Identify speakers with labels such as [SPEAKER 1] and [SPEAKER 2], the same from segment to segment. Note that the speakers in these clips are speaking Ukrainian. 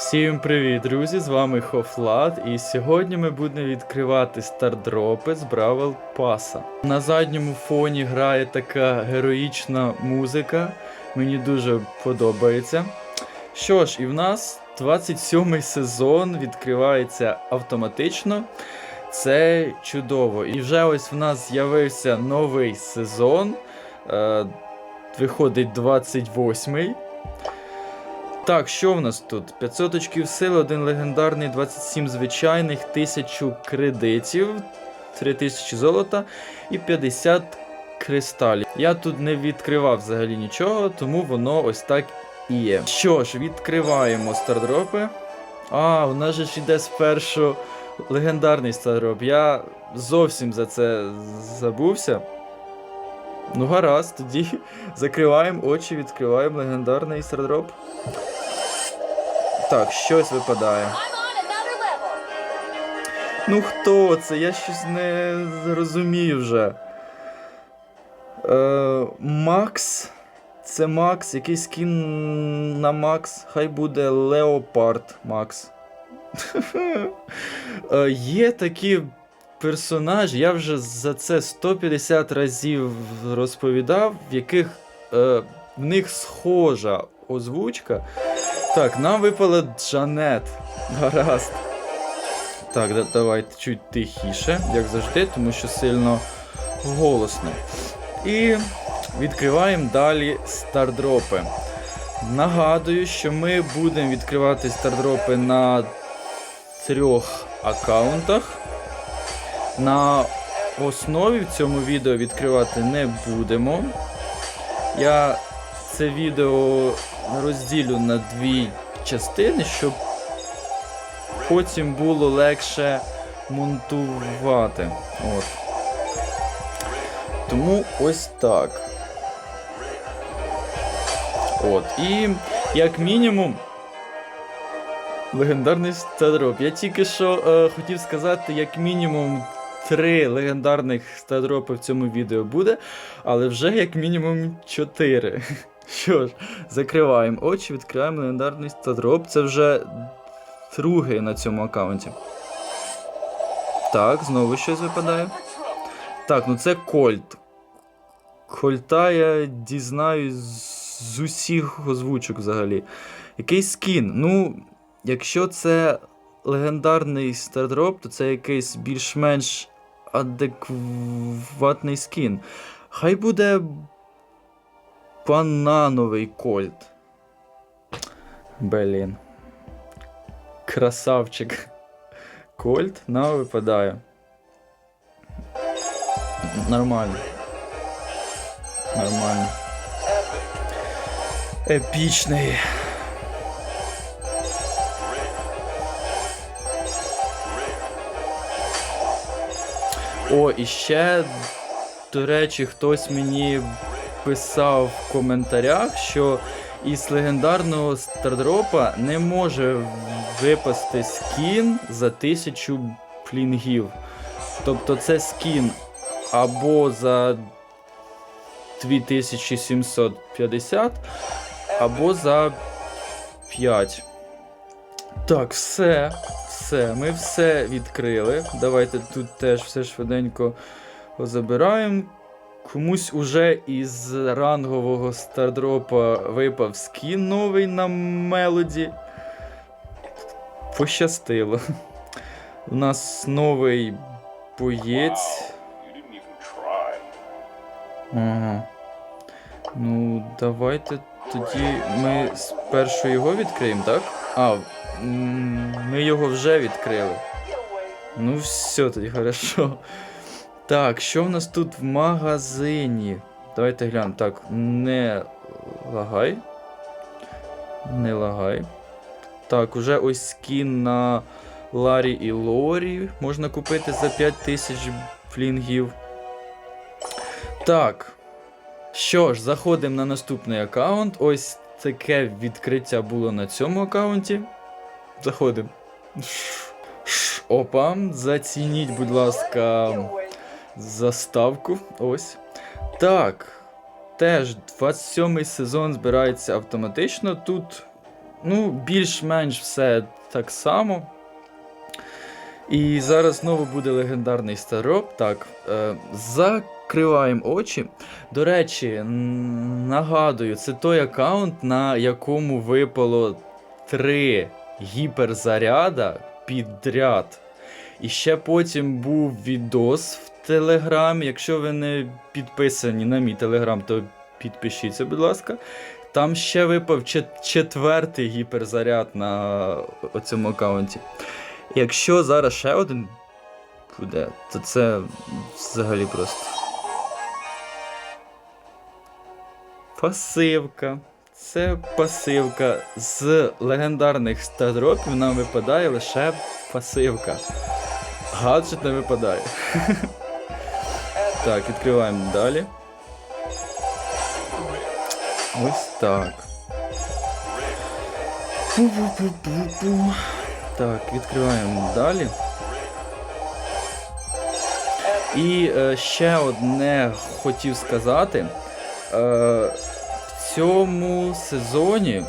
[SPEAKER 1] Всім привіт, друзі! З вами Хофлад, і сьогодні ми будемо відкривати стардропи з Бравл Паса. На задньому фоні грає така героїчна музика. Мені дуже подобається. Що ж, і в нас 27 сезон відкривається автоматично. Це чудово. І вже ось в нас з'явився новий сезон. Е, виходить 28-й. Так, що в нас тут? 500 очків сили, один легендарний, 27 звичайних, 1000 кредитів, 3000 золота і 50 кристалів. Я тут не відкривав взагалі нічого, тому воно ось так і є. Що ж, відкриваємо стардропи. А, у нас же ж іде спершу легендарний стардроп. Я зовсім за це забувся. Ну, гаразд, тоді закриваємо очі, відкриваємо легендарний стардроп. Так, щось випадає. Ну хто це? Я щось не зрозумів вже. Е, Макс. Це Макс, який скін на Макс. Хай буде Леопард Макс. Е, Є такі персонажі, я вже за це 150 разів розповідав, в яких е, в них схожа озвучка. Так, нам випала Джанет. Гаразд. Так, да, давайте чуть тихіше, як завжди, тому що сильно голосно. І відкриваємо далі стардропи. Нагадую, що ми будемо відкривати стардропи на трьох аккаунтах. На основі в цьому відео відкривати не будемо. Я це відео розділю на дві частини, щоб потім було легше монтувати. От. Тому ось так. От. І як мінімум. Легендарний стадроп. Я тільки що е, хотів сказати, як мінімум три легендарних стадропи в цьому відео буде, але вже як мінімум чотири. Що ж, закриваємо очі, відкриваємо легендарний стадроп. Це вже другий на цьому аккаунті. Так, знову щось випадає. Так, ну це Кольт. Кольта я дізнаюсь з усіх озвучок взагалі. Якийсь скін. Ну, якщо це легендарний стардроп, то це якийсь більш-менш адекватний скін. Хай буде банановий кольт. Блін. Красавчик. Кольт на випадає. Нормально. Нормально. Епічний. О, і ще, до речі, хтось мені писав в коментарях, що із легендарного стардропа не може випасти скін за тисячу плінгів. Тобто це скін або за 2750, або за 5. Так, все. Все, ми все відкрили. Давайте тут теж все швиденько забираємо. Комусь уже із рангового стардропа випав скін новий на мелоді. Пощастило. У нас новий боєць. Ага. Ну, давайте тоді ми спершу його відкриємо, так? А, ми його вже відкрили. Ну, все тоді, хорошо. Так, що в нас тут в магазині? Давайте глянемо. Так, не лагай. Не лагай. Так, уже ось скін на Ларі і Лорі можна купити за 5000 флінгів. Так. Що ж, заходимо на наступний аккаунт. Ось таке відкриття було на цьому аккаунті. Заходимо. Опа, зацініть, будь ласка, заставку. Ось. Так. Теж 27 сезон збирається автоматично. Тут Ну, більш-менш все так само. І зараз знову буде легендарний староп. Так, е, закриваємо очі. До речі, нагадую, це той аккаунт, на якому випало три гіперзаряда підряд. І ще потім був відос в Телеграмі. Якщо ви не підписані на мій телеграм, то підпишіться, будь ласка. Там ще випав четвертий гіперзаряд на цьому аккаунті. Якщо зараз ще один буде, то це взагалі просто. Пасивка. Це пасивка. З легендарних стардропів нам випадає лише пасивка. Гаджет не випадає. Так, відкриваємо далі. Ось так. Пу-пу-пу-пу-пу. Так, відкриваємо далі. І е, ще одне хотів сказати. Е, цьому сезоні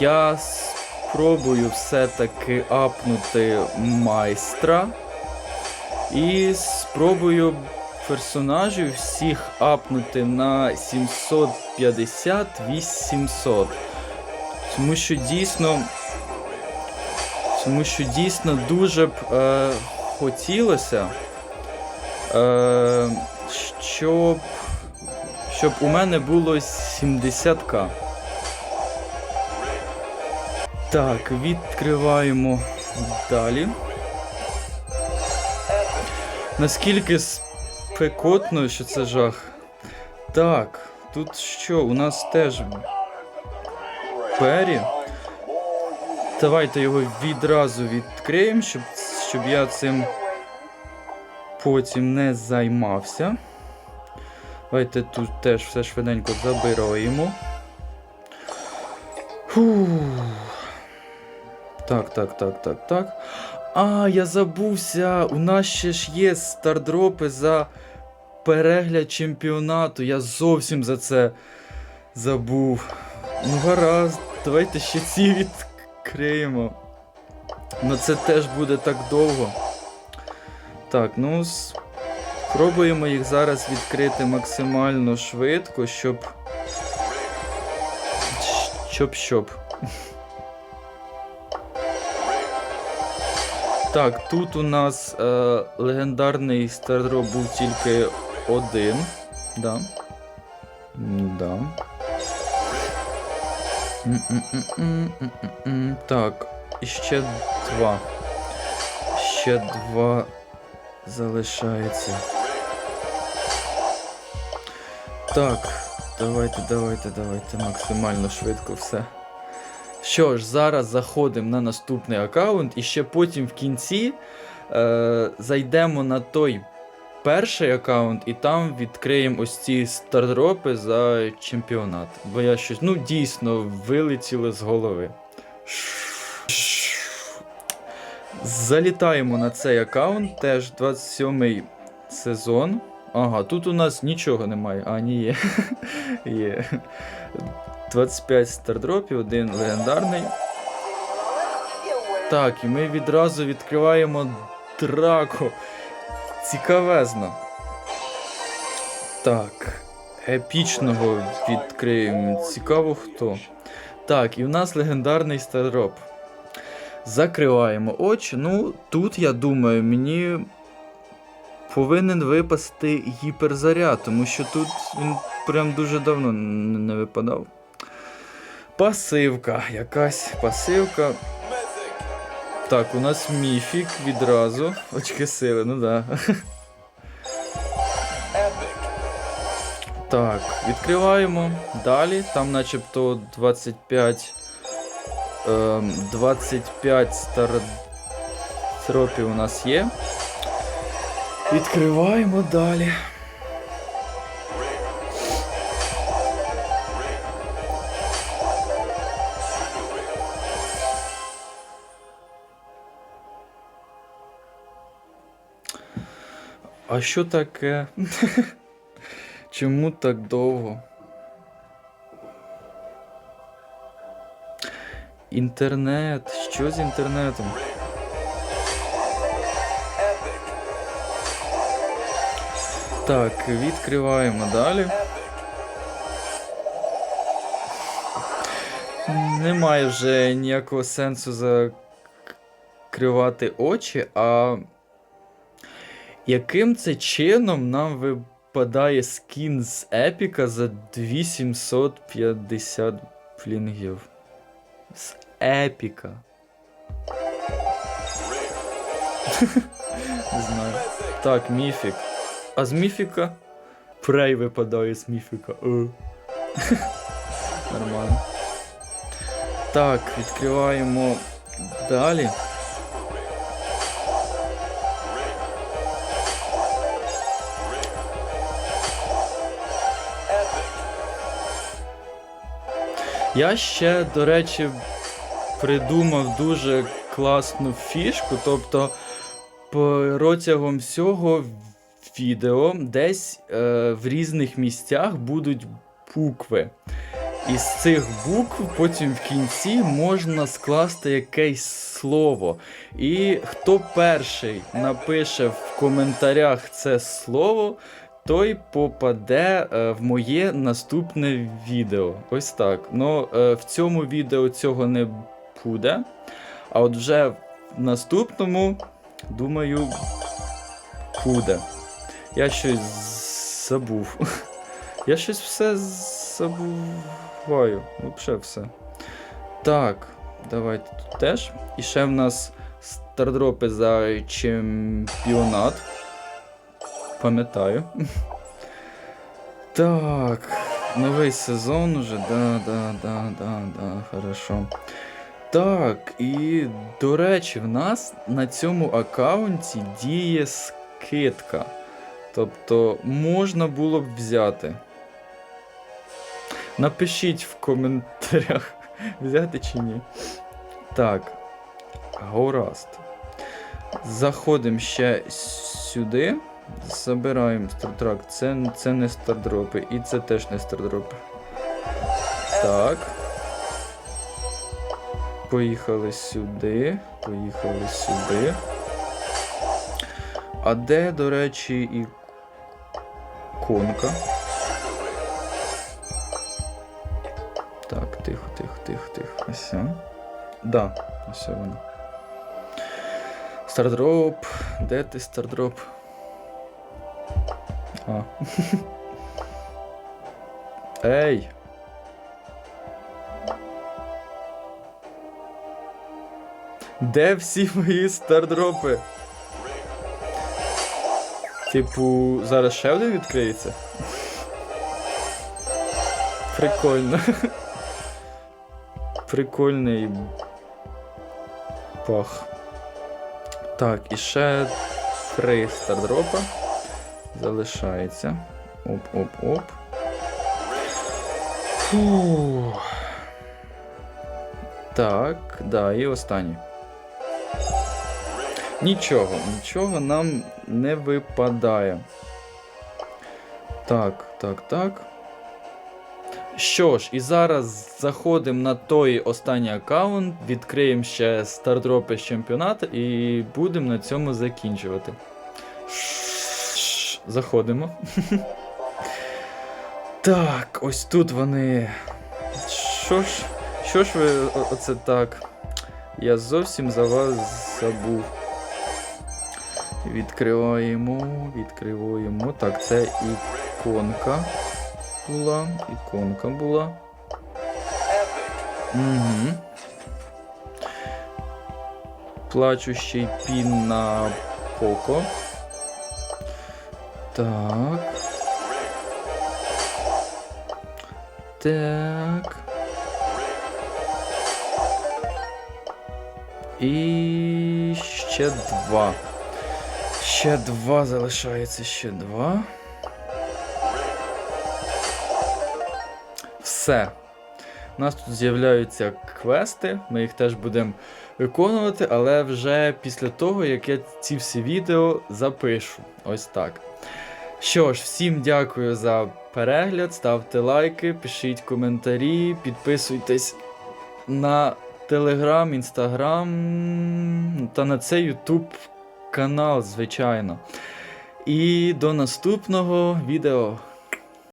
[SPEAKER 1] я спробую все-таки апнути майстра. І спробую персонажів всіх апнути на 750-800. Тому що дійсно. Тому що дійсно дуже б е, хотілося, е, щоб, щоб у мене було 70к. Так, відкриваємо далі. Наскільки спекотно, що це жах. Так, тут що? У нас теж Пері. Давайте його відразу відкриємо, щоб, щоб я цим потім не займався. Давайте тут теж все швиденько забираємо. Фух. Так, так, так, так, так. А, я забувся. У нас ще ж є стардропи за перегляд чемпіонату. Я зовсім за це забув. Ну, гаразд, давайте ще ці відкриємо. Ну це теж буде так довго. Так, ну спробуємо їх зараз відкрити максимально швидко, щоб. Щоб щоб. Так, тут у нас е, легендарний стардроп був тільки один. Да. Да. Так, і ще два. Ще два залишається. Так, давайте, давайте, давайте максимально швидко все. Що ж, зараз заходимо на наступний аккаунт, і ще потім в кінці е, зайдемо на той перший аккаунт, і там відкриємо ось ці стардропи за чемпіонат. Бо я щось, ну, дійсно, вилетіло з голови. Залітаємо на цей аккаунт, теж 27 сезон. Ага, тут у нас нічого немає. А, ні, є. є. 25 стардропів, один легендарний. Так, і ми відразу відкриваємо драко. Цікавезно. Так. Епічного відкриємо. Цікаво хто. Так, і в нас легендарний стардроп. Закриваємо очі. Ну, тут, я думаю, мені повинен випасти гіперзаряд, тому що тут він прям дуже давно не випадав. Пасивка, якась пасивка. Так, у нас міфік відразу. Очки сили, ну да. Так, відкриваємо далі. Там начебто 25. Ем, 25 стартропів у нас є. Відкриваємо далі. А що таке? Чому так довго? Інтернет. Що з інтернетом? Так, відкриваємо далі. Немає вже ніякого сенсу закривати очі, а яким це чином нам випадає скін з епіка за 2750 флінгів? З епіка. Не знаю. Так, міфік. А з міфіка? Прей випадає з міфіка. О. Нормально. Так, відкриваємо далі. Я ще, до речі, придумав дуже класну фішку. Тобто, протягом всього відео десь е, в різних місцях будуть букви. Із цих букв потім в кінці можна скласти якесь слово. І хто перший напише в коментарях це слово, той попаде е, в моє наступне відео. Ось так. Ну, е, в цьому відео цього не буде. А от вже в наступному, думаю, буде. Я щось забув. Я щось все забуваю. Взагалі все. Так, давайте тут теж. І ще в нас стардропи за чемпіонат. Пам'ятаю. Так, новий сезон уже. Да, да, да, да, да, хорошо. Так, і до речі, в нас на цьому аккаунті діє скидка. Тобто можна було б взяти. Напишіть в коментарях, взяти чи ні. Так. Гораст. Заходимо ще сюди. Забираємо стартрак. Це, це не стардропи. І це теж не стардропи. Так. Поїхали сюди. Поїхали сюди. А де, до речі, і конка? Так, тихо, тихо, тихо, тихо. Ось. Да, ось вона. Стардроп. Де ти стардроп? А. Ей! Де всі мої стардропи? Типу, зараз ще один відкриється? Прикольно. Прикольний пах. Так, і ще три стардропа. Залишається. Оп-оп-оп. Так, да, і останній. Нічого, нічого нам не випадає. Так, так, так. Що ж, і зараз заходимо на той останній аккаунт, відкриємо ще стардропи з чемпіонату і будемо на цьому закінчувати. Заходимо. Так, ось тут вони. Що ж, що ж ви оце так? Я зовсім за вас забув. Відкриваємо, відкриваємо. Так, це іконка була. Іконка була. Угу. Плачущий пін на Поко. Так. Так. І ще два. Ще два залишається, ще два. Все. У нас тут з'являються квести, ми їх теж будемо виконувати, але вже після того, як я ці всі відео запишу. Ось так. Що ж, всім дякую за перегляд, ставте лайки, пишіть коментарі, підписуйтесь на Телеграм, Інстаграм та на цей Ютуб канал, звичайно. І до наступного відео.